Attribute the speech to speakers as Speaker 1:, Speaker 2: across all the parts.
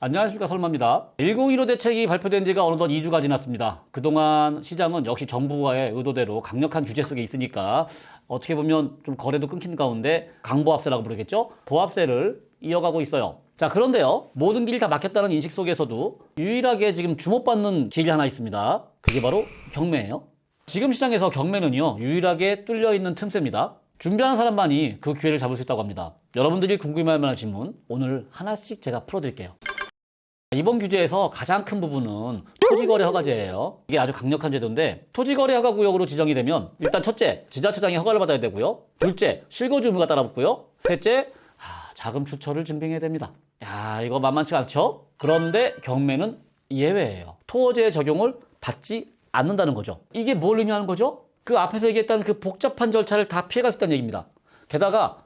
Speaker 1: 안녕하십니까 설마입니다. 1015 대책이 발표된 지가 어느덧 2주가 지났습니다. 그동안 시장은 역시 정부와의 의도대로 강력한 규제 속에 있으니까 어떻게 보면 좀 거래도 끊긴 가운데 강보합세라고 부르겠죠? 보합세를 이어가고 있어요. 자 그런데요 모든 길이 다 막혔다는 인식 속에서도 유일하게 지금 주목받는 길이 하나 있습니다. 그게 바로 경매예요. 지금 시장에서 경매는요 유일하게 뚫려 있는 틈새입니다. 준비한 사람만이 그 기회를 잡을 수 있다고 합니다. 여러분들이 궁금해할 만한 질문 오늘 하나씩 제가 풀어드릴게요. 이번 규제에서 가장 큰 부분은 토지거래 허가제예요. 이게 아주 강력한 제도인데 토지거래 허가 구역으로 지정이 되면 일단 첫째 지자체장이 허가를 받아야 되고요. 둘째 실거주 의무가 따라붙고요. 셋째 하, 자금 추처를 증빙해야 됩니다. 야 이거 만만치가 않죠? 그런데 경매는 예외예요. 토어제 적용을 받지 않는다는 거죠. 이게 뭘 의미하는 거죠? 그 앞에서 얘기했던 그 복잡한 절차를 다 있다는 얘기입니다. 게다가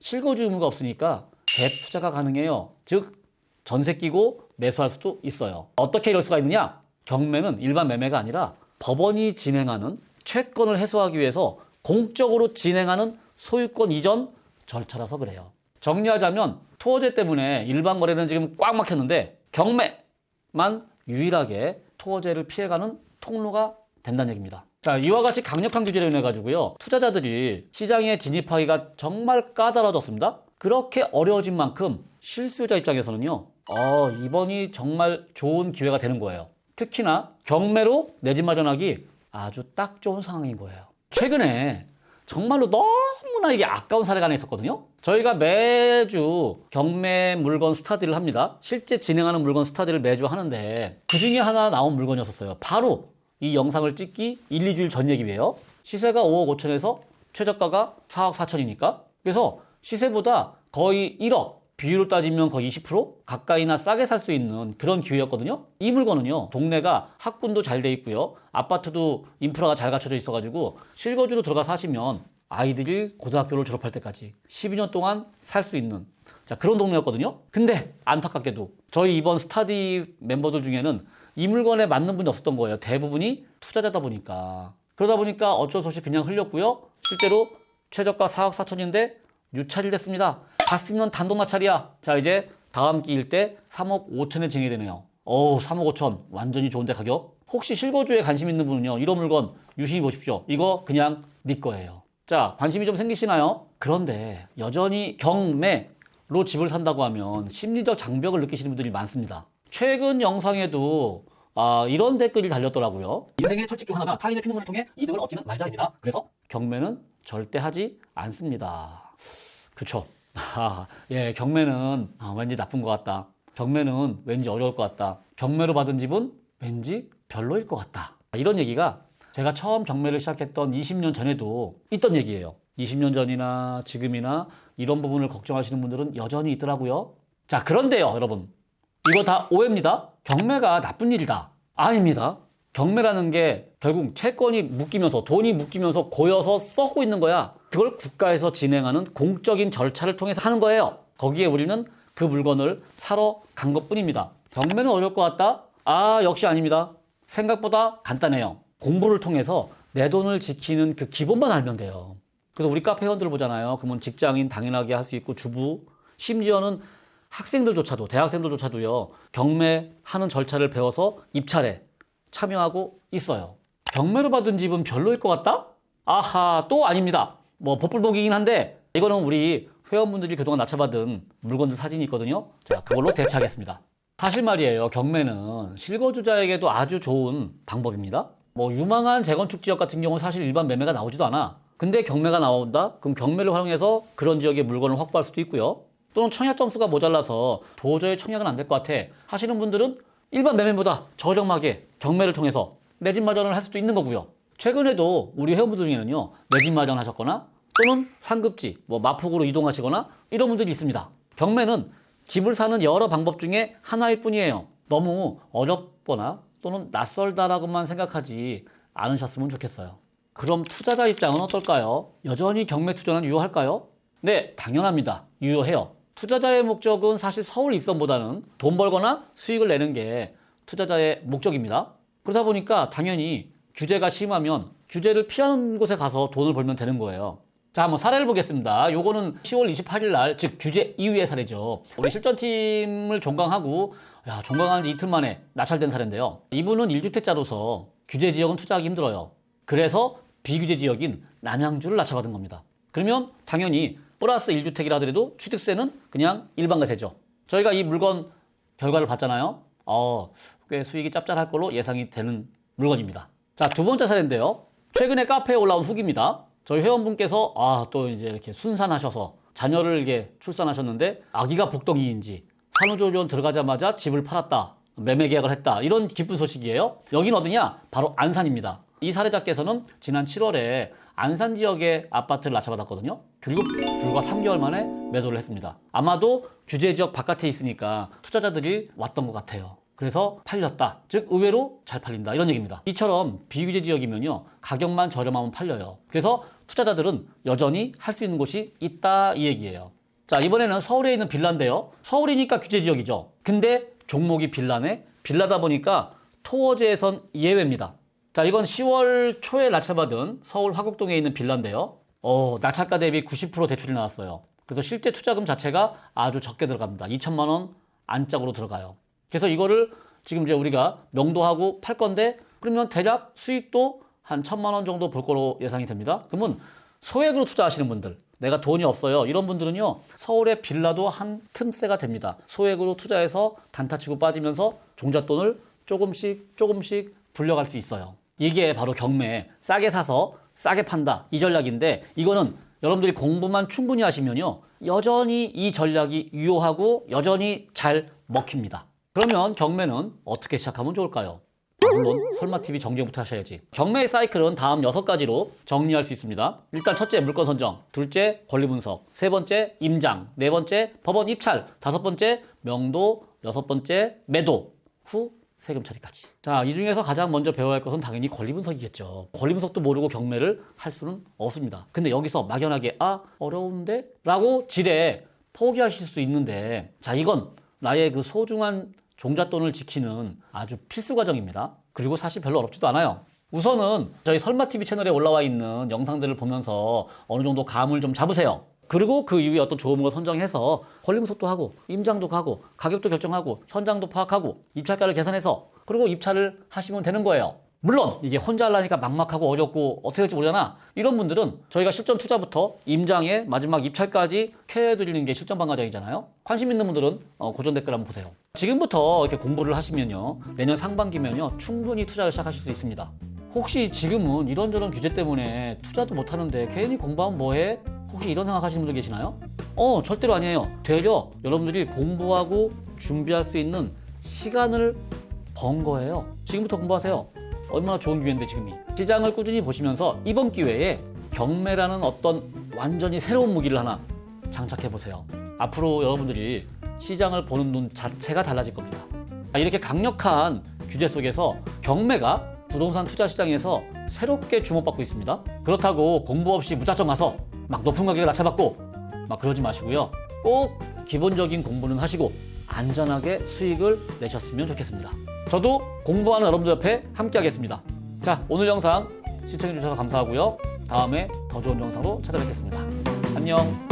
Speaker 1: 실거주 의무가 없으니까 갭 투자가 가능해요. 즉 전세 끼고 매수할 수도 있어요. 어떻게 이럴 수가 있느냐? 경매는 일반 매매가 아니라 법원이 진행하는 채권을 해소하기 위해서 공적으로 진행하는 소유권 이전 절차라서 그래요. 정리하자면 토어제 때문에 일반 거래는 지금 꽉 막혔는데 경매만 유일하게 토어제를 피해가는 통로가 된다는 얘기입니다. 자, 이와 같이 강력한 규제를 인해 가지고요. 투자자들이 시장에 진입하기가 정말 까다로워졌습니다. 그렇게 어려워진 만큼 실수요자 입장에서는요. 어, 이번이 정말 좋은 기회가 되는 거예요. 특히나 경매로 내 집 마련하기 아주 딱 좋은 상황인 거예요. 최근에 정말로 너무나 이게 아까운 사례가 하나 있었거든요. 저희가 매주 경매 물건 스타디를 합니다. 실제 진행하는 물건 스타디를 매주 하는데 그 중에 하나 나온 물건이었어요. 바로 이 영상을 찍기 1, 2주일 전 얘기예요. 시세가 5억 5천에서 최저가가 4억 4천이니까. 그래서 시세보다 거의 1억, 비율로 따지면 거의 20% 가까이나 싸게 살 수 있는 그런 기회였거든요. 이 물건은요, 동네가 학군도 잘 돼 있고요, 아파트도 인프라가 잘 갖춰져 있어가지고 실거주로 들어가 사시면 아이들이 고등학교를 졸업할 때까지 12년 동안 살 수 있는 자 그런 동네였거든요. 근데 안타깝게도 저희 이번 스타디 멤버들 중에는 이 물건에 맞는 분이 없었던 거예요. 대부분이 투자자다 보니까 그러다 보니까 어쩔 수 없이 그냥 흘렸고요. 실제로 최저가 4억 4천인데 유찰이 됐습니다. 갔으면 단독 마찰이야. 자 이제 다음 기일 때 3억 5천에 진행이 되네요. 어우 3억 5천 완전히 좋은데 가격. 혹시 실거주에 관심 있는 분은요 이런 물건 유심히 보십시오. 이거 그냥 네 거예요. 자 관심이 좀 생기시나요? 그런데 여전히 경매로 집을 산다고 하면 심리적 장벽을 느끼시는 분들이 많습니다. 최근 영상에도 아, 이런 댓글이 달렸더라고요. 인생의 철칙 중 하나가 타인의 피눈물을 통해 이득을 얻지는 말자입니다. 그래서 경매는 절대 하지 않습니다. 그쵸? 아, 예, 경매는 아, 왠지 나쁜 것 같다. 경매는 왠지 어려울 것 같다. 경매로 받은 집은 왠지 별로일 것 같다. 이런 얘기가 제가 처음 경매를 시작했던 20년 전에도 있던 얘기예요. 20년 전이나 지금이나 이런 부분을 걱정하시는 분들은 여전히 있더라고요. 자, 그런데요, 여러분. 이거 다 오해입니다. 경매가 나쁜 일이다. 아닙니다. 경매라는 게 결국 채권이 묶이면서 돈이 묶이면서 고여서 썩고 있는 거야. 그걸 국가에서 진행하는 공적인 절차를 통해서 하는 거예요. 거기에 우리는 그 물건을 사러 간 것 뿐입니다. 경매는 어려울 것 같다? 아, 역시 아닙니다. 생각보다 간단해요. 공부를 통해서 내 돈을 지키는 그 기본만 알면 돼요. 그래서 우리 카페 회원들 보잖아요. 그러면 직장인 당연하게 할 수 있고 주부, 심지어는 학생들조차도 대학생들조차도요 경매하는 절차를 배워서 입찰에 참여하고 있어요. 경매로 받은 집은 별로일 것 같다? 아하 또 아닙니다. 뭐 법불복이긴 한데 이거는 우리 회원분들이 그동안 낮춰받은 물건들 사진이 있거든요. 자 그걸로 대체하겠습니다. 사실 말이에요. 경매는 실거주자에게도 아주 좋은 방법입니다. 뭐 유망한 재건축 지역 같은 경우는 사실 일반 매매가 나오지도 않아. 근데 경매가 나온다? 그럼 경매를 활용해서 그런 지역의 물건을 확보할 수도 있고요. 또는 청약 점수가 모자라서 도저히 청약은 안 될 것 같아 하시는 분들은 일반 매매보다 저렴하게 경매를 통해서 내 집 마련을 할 수도 있는 거고요. 최근에도 우리 회원분들 중에는요, 내 집 마련하셨거나 또는 상급지, 뭐 마폭으로 이동하시거나 이런 분들이 있습니다. 경매는 집을 사는 여러 방법 중에 하나일 뿐이에요. 너무 어렵거나 또는 낯설다라고만 생각하지 않으셨으면 좋겠어요. 그럼 투자자 입장은 어떨까요? 여전히 경매 투자는 유효할까요? 네, 당연합니다. 유효해요. 투자자의 목적은 사실 서울 입성보다는 돈 벌거나 수익을 내는 게 투자자의 목적입니다. 그러다 보니까 당연히 규제가 심하면 규제를 피하는 곳에 가서 돈을 벌면 되는 거예요. 자, 한번 사례를 보겠습니다. 요거는 10월 28일 날, 즉 규제 이후의 사례죠. 우리 실전팀을 종강하고 야, 종강한 지 이틀 만에 낙찰된 사례인데요. 이분은 1주택자로서 규제 지역은 투자하기 힘들어요. 그래서 비규제 지역인 남양주를 낙찰받은 겁니다. 그러면 당연히 플러스 1주택이라 하더라도 취득세는 그냥 일반가세죠. 저희가 이 물건 결과를 봤잖아요. 어, 꽤 수익이 짭짤할 걸로 예상이 되는 물건입니다. 자, 두 번째 사례인데요. 최근에 카페에 올라온 후기입니다. 저희 회원분께서 아, 또 이제 이렇게 순산하셔서 자녀를 이게 출산하셨는데 아기가 복덩이인지 산후조리원 들어가자마자 집을 팔았다. 매매 계약을 했다. 이런 기쁜 소식이에요. 여긴 어디냐? 바로 안산입니다. 이 사례자께서는 지난 7월에 안산 지역의 아파트를 낙찰받았거든요. 그리고 불과 3개월 만에 매도를 했습니다. 아마도 규제 지역 바깥에 있으니까 투자자들이 왔던 것 같아요. 그래서 팔렸다. 즉 의외로 잘 팔린다. 이런 얘기입니다. 이처럼 비규제 지역이면요. 가격만 저렴하면 팔려요. 그래서 투자자들은 여전히 할 수 있는 곳이 있다 이 얘기예요. 자, 이번에는 서울에 있는 빌라인데요. 서울이니까 규제 지역이죠. 근데 종목이 빌라네. 빌라다 보니까 토어제에선 예외입니다. 자, 이건 10월 초에 낙찰받은 서울 화곡동에 있는 빌라인데요. 어, 낙찰가 대비 90% 대출이 나왔어요. 그래서 실제 투자금 자체가 아주 적게 들어갑니다. 2천만 원 안짝으로 들어가요. 그래서 이거를 지금 이제 우리가 명도하고 팔 건데 그러면 대략 수익도 한 천만 원 정도 볼 거로 예상이 됩니다. 그러면 소액으로 투자하시는 분들, 내가 돈이 없어요. 이런 분들은요, 서울의 빌라도 한 틈새가 됩니다. 소액으로 투자해서 단타 치고 빠지면서 종잣돈을 조금씩 조금씩 불려갈 수 있어요. 이게 바로 경매, 싸게 사서 싸게 판다. 이 전략인데, 이거는 여러분들이 공부만 충분히 하시면요, 여전히 이 전략이 유효하고 여전히 잘 먹힙니다. 그러면 경매는 어떻게 시작하면 좋을까요? 아, 물론 설마TV 정리부터 하셔야지. 경매의 사이클은 다음 여섯 가지로 정리할 수 있습니다. 일단 첫째 물건 선정, 둘째 권리 분석, 세 번째 임장, 네 번째 법원 입찰, 다섯 번째 명도, 여섯 번째 매도, 후 세금 처리까지. 자, 이 중에서 가장 먼저 배워야 할 것은 당연히 권리 분석이겠죠. 권리 분석도 모르고 경매를 할 수는 없습니다. 근데 여기서 막연하게 아 어려운데? 라고 지레 포기하실 수 있는데 자 이건 나의 그 소중한 종잣돈을 지키는 아주 필수 과정입니다. 그리고 사실 별로 어렵지도 않아요. 우선은 저희 설마TV 채널에 올라와 있는 영상들을 보면서 어느 정도 감을 좀 잡으세요. 그리고 그 이후에 어떤 좋은 걸 선정해서 권리분석도 하고 임장도 가고 가격도 결정하고 현장도 파악하고 입찰가를 계산해서 그리고 입찰을 하시면 되는 거예요. 물론 이게 혼자 하려니까 막막하고 어렵고 어떻게 될지 모르잖아. 이런 분들은 저희가 실전 투자부터 임장에 마지막 입찰까지 케어해드리는 게 실전 방과정이잖아요. 관심 있는 분들은 어, 고전 댓글 한번 보세요. 지금부터 이렇게 공부를 하시면요. 내년 상반기면요. 충분히 투자를 시작하실 수 있습니다. 혹시 지금은 이런저런 규제 때문에 투자도 못하는데 괜히 공부하면 뭐해? 혹시 이런 생각하시는 분들 계시나요? 어 절대로 아니에요. 되려 여러분들이 공부하고 준비할 수 있는 시간을 번 거예요. 지금부터 공부하세요. 얼마나 좋은 기회인데 지금이. 시장을 꾸준히 보시면서 이번 기회에 경매라는 어떤 완전히 새로운 무기를 하나 장착해 보세요. 앞으로 여러분들이 시장을 보는 눈 자체가 달라질 겁니다. 이렇게 강력한 규제 속에서 경매가 부동산 투자 시장에서 새롭게 주목받고 있습니다. 그렇다고 공부 없이 무작정 가서 막 높은 가격에 낙찰받고 막 그러지 마시고요. 꼭 기본적인 공부는 하시고 안전하게 수익을 내셨으면 좋겠습니다. 저도 공부하는 여러분들 옆에 함께 하겠습니다. 자, 오늘 영상 시청해주셔서 감사하고요. 다음에 더 좋은 영상으로 찾아뵙겠습니다. 안녕.